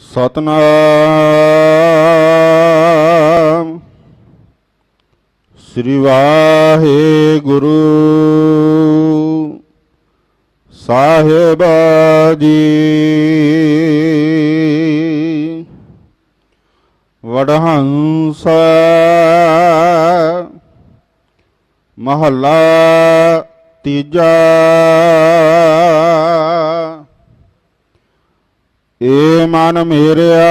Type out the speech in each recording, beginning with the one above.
ਸਤਨਾਮ। ਸ੍ਰੀ ਵਾਹਿਗੁਰੂ। ਸਾਹਿਬ ਜੀ। ਵਡਹੰਸ। ਮਹੱਲਾ ਤੀਜਾ। ਏ ਮਨ ਮੇਰਿਆ,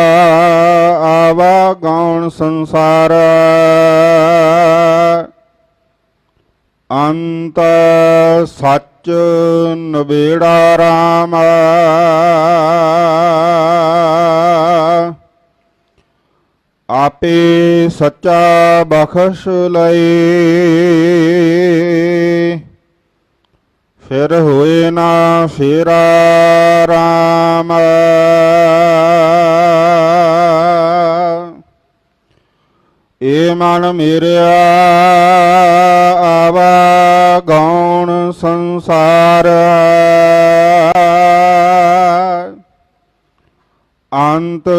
ਆਵਾ ਗੌਣ ਸੰਸਾਰ। ਅੰਤ ਸੱਚ ਨਵੇੜਾ ਰਾਮ। ਆਪੇ ਸੱਚਾ ਬਖਸ਼ ਲਏ। ਫਿਰ ਹੋਏ ਨਾ ਫੇਰਾ ਰਾਮ। ਏ ਮਨ ਮੇਰਿਆ ਆਵਾ ਗੌਣ ਸੰਸਾਰ। ਅੰਤ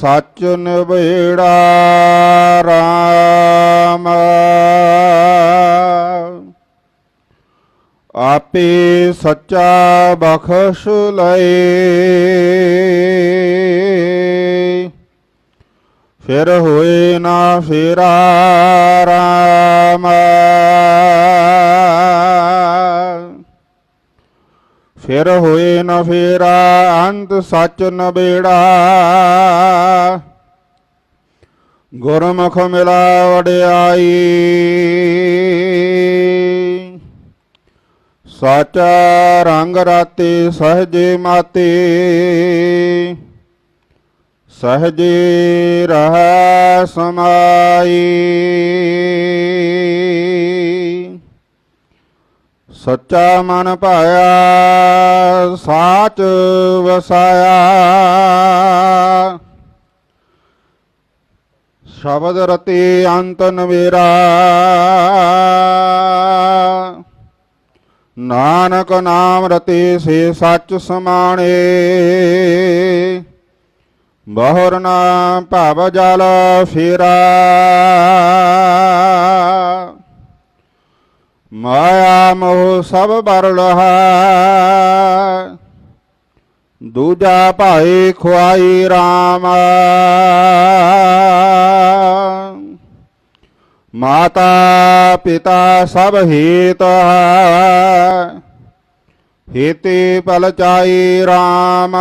ਸੱਚ ਨਿਬੇੜਾ ਰਾਮ। ਆਪੇ ਸੱਚਾ ਬਖਸ਼ ਲਏ। ਫਿਰ ਹੋਏ ਨਾ ਫੇਰਾ ਰਾਮ। ਫਿਰ ਹੋਏ ਨਾ ਫੇਰਾ ਅੰਤ ਸੱਚ ਨਬੇੜਾ। ਗੁਰਮੁਖ ਮਿਲਾ ਵਡਿਆਈ ਸਾਚਾ ਰੰਗ ਰਾਤੇ ਸਹਜੇ ਮਾਤੇ, ਸਹਜੇ ਰਹਿ ਸਮਾਈ। ਸੱਚਾ ਮਨ ਪਾਇਆ ਸਾਚ ਵਸਾਇਆ। ਸ਼ਬਦ ਰਤੇ ਅੰਤ ਨਵੇਰਾ। ਨਾਨਕ ਨਾਮ ਰਤੇ ਸੇ ਸੱਚ ਸਮਾਣੇ। ਬਹੁਰ ਨਾ ਭਵ ਜਲ ਫੇਰਾ। ਮਾਇਆ ਮੋਹ ਸਭ ਬਰ ਲਹਾ। ਦੂਜਾ ਭਾਈ ਖੁਆਈ RAM ਮਾਤਾ ਪਿਤਾ ਸਭ ਹੀਤ। ਹੈ ਹੀਤੇ ਪਲ ਚਾਈ RAM